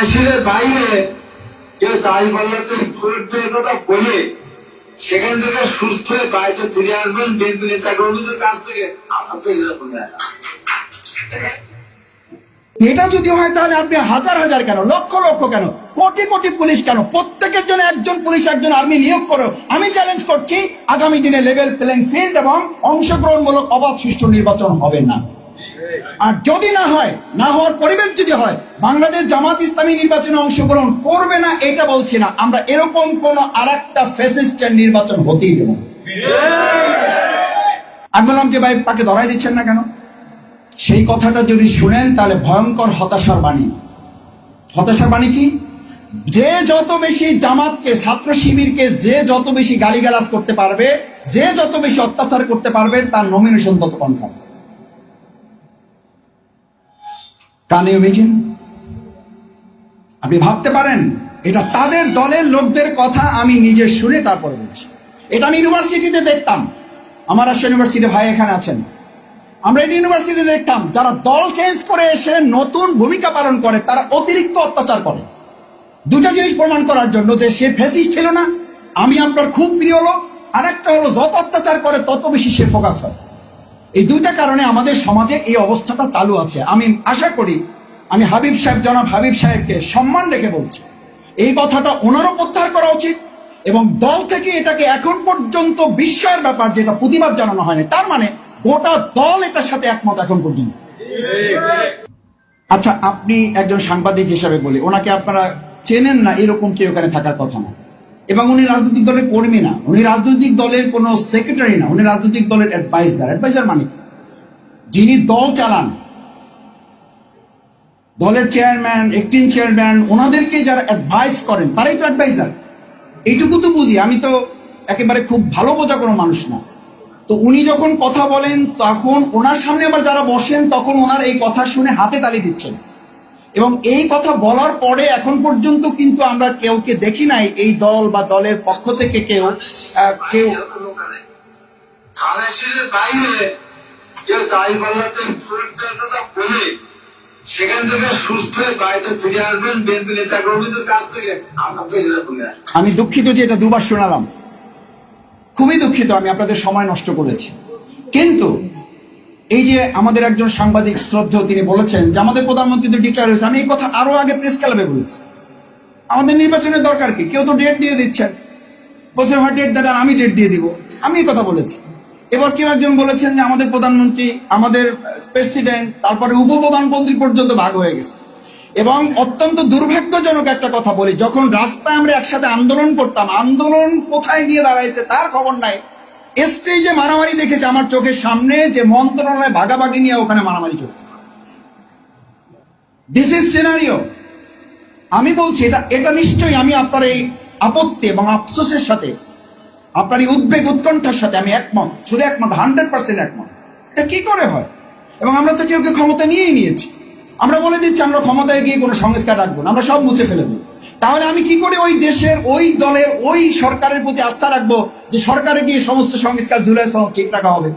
থানাশিলের বাইরে কেউ দাঁড়িপাল্লাতে ফুলের কথা বলে, সেখান থেকে সুস্থ হয়ে বাড়িতে ফিরে আসবেন বিএনপি নেতা কর্মীদের কাছ থেকে। আপনার তো এরকম না। এটা যদি হয় তাহলে আপনি হাজার হাজার কেন, লক্ষ লক্ষ কেন, কোটি কোটি পুলিশ কেন, প্রত্যেকের জন্য একজন পুলিশ, একজন আর্মি নিয়োগ করো। আমি চ্যালেঞ্জ করছি, আগামী দিনে লেভেল প্লেইং ফিল্ড এবং অংশগ্রহণমূলক অবাধ সুষ্ঠু নির্বাচন হবে না। আর যদি না হয়, না হওয়ার পরিবেশ যদি হয়, বাংলাদেশ জামাত ইসলামী নির্বাচনে অংশগ্রহণ করবে না, এটা বলছি না। আমরা এরকম কোন আর একটা ফেসিস্টের নির্বাচন হতেই দেব আমি বললাম যে, ভাই, তাকে ধরাই দিচ্ছেন না কেন? সেই কথাটা যদি শুনেন, তাহলে ভয়ঙ্কর হতাশার বাণী। হতাশার বাণী কি? যে যত বেশি জামাতকে, ছাত্র শিবিরকে, যে যত বেশি গালিগালাজ করতে পারবে, যে যত বেশি অত্যাচার করতে পারবে, তার নমিনেশন তত কনফার্ম কানে ইমেজিন আপনি ভাবতে পারেন, এটা তাদের দলের লোকদের কথা আমি নিজে শুনে তারপরে বলছি। এটা আমি ইউনিভার্সিটিতে দেখতাম। আমার রাজশাহী ইউনিভার্সিটি ভাই এখানে আছেন। আমরা এই ইউনিভার্সিটি দেখতাম, যারা দল চেঞ্জ করে এসে নতুন ভূমিকা পালন করে, তারা অতিরিক্ত অত্যাচার করে। দুটা জিনিস প্রমাণ করার জন্য যে সে ফেসিস ছিল না, আমি আপনার খুব প্রিয় লোক আর একটা হলো যত অত্যাচার করে, তত বেশি সে ফোকাস হয়। এই দুইটা কারণে আমাদের সমাজে এই অবস্থাটা চালু আছে। আমি আশা করি, আমি হাবিব সাহেব, জনাব হাবিব সাহেবকে সম্মান রেখে বলছি, এই কথাটা ওনারও প্রত্যাহার করা উচিত এবং দল থেকে এটাকে এখন পর্যন্ত বিস্ময়ের ব্যাপার যেটা প্রতিবাদ জানানো হয়নি, তার মানে গোটা দল এটার সাথে একমত এখন পর্যন্ত। আচ্ছা আপনি একজন সাংবাদিক হিসাবে বলি, ওনাকে আপনারা চেনেন না এরকম কেউ ওখানে থাকার কথা না। এবং উনি রাজনৈতিক দলের কর্মী না। উনি রাজনৈতিক দলের কোনো সেক্রেটারি না। উনি রাজনৈতিক দলের অ্যাডভাইজার অ্যাডভাইজার মানে যিনি দল চালান, দলের চেয়ারম্যান একটিন চেয়ারম্যান ওনাদেরকে যারা অ্যাডভাইস করেন, তারাই তো অ্যাডভাইজার এইটুকু তো বুঝি। আমি তো একেবারে খুব ভালো বোঝা কোনো মানুষ না। তো উনি যখন কথা বলেন, তখন ওনার সামনে আবার যারা বসেন, তখন ওনার এই কথা শুনে হাতে তালি দিচ্ছেন। এবং এই কথা বলার পরে এখন পর্যন্ত কিন্তু আমরা কেউকে দেখি নাই এই দল বা দলের পক্ষ থেকে কেউ কেউ। সেখান থেকে সুস্থ আমি দুঃখিত যে এটা দুবার শোনালাম। খুবই দুঃখিত, আমি আপনাদের সময় নষ্ট করেছি। কিন্তু এই যে আমাদের একজন সাংবাদিক শ্রদ্ধেয় তিনি বলেছেন যে আমাদের প্রধানমন্ত্রী তো ডিক্লেয়ার হয়েছে, আমি এই কথা আরও আগে প্রেস ক্লাবে বলেছি। আমাদের নির্বাচনের দরকার কি? কেউ তো ডেট দিয়ে দিচ্ছেন। বলছে, হয় ডেট দাদা, আমি ডেট দিয়ে দিব। আমি এই কথা বলেছি। এবার কেউ একজন বলেছেন যে আমাদের প্রধানমন্ত্রী, আমাদের প্রেসিডেন্ট তারপরে উপপ্রধানমন্ত্রী পর্যন্ত ভাগ হয়ে গেছে। এবং অত্যন্ত দুর্ভাগ্যজনক একটা কথা বলি, যখন রাস্তায় আমরা একসাথে আন্দোলন করতাম, আন্দোলন কোথায় গিয়ে দাঁড়াইছে তার খবর নাই। স্টেজে মারামারি দেখেছে আমার চোখের সামনে যে মন্ত্রণালয় ভাগাভাগি নিয়ে ওখানে মারামারি চলছে দিস ইজ সিনারিও আমি বলছি, এটা এটা নিশ্চয়ই আমি আপনার এই আপত্তি এবং আফসোসের সাথে, আপনার এই উদ্বেগ, উৎকণ্ঠার সাথে আমি একমত, শুধু একমত হান্ড্রেড পার্সেন্ট একমত। এটা কি করে হয়? এবং আমরা তো কেউ কেউ ক্ষমতা নিয়েই নিয়েছি। আমরা বলে দিচ্ছি, আমরা ক্ষমতায় গিয়ে কোনো সংস্কার রাখব না, আমরা সব মুছে ফেলে দেবো। তাহলে আমি কি করে ওই দেশের, ওই দলের, ওই সরকারের প্রতি আস্থা রাখব যে সরকারে গিয়ে সমস্ত সংস্কার ঝুলে ঠিক রাখা হবে?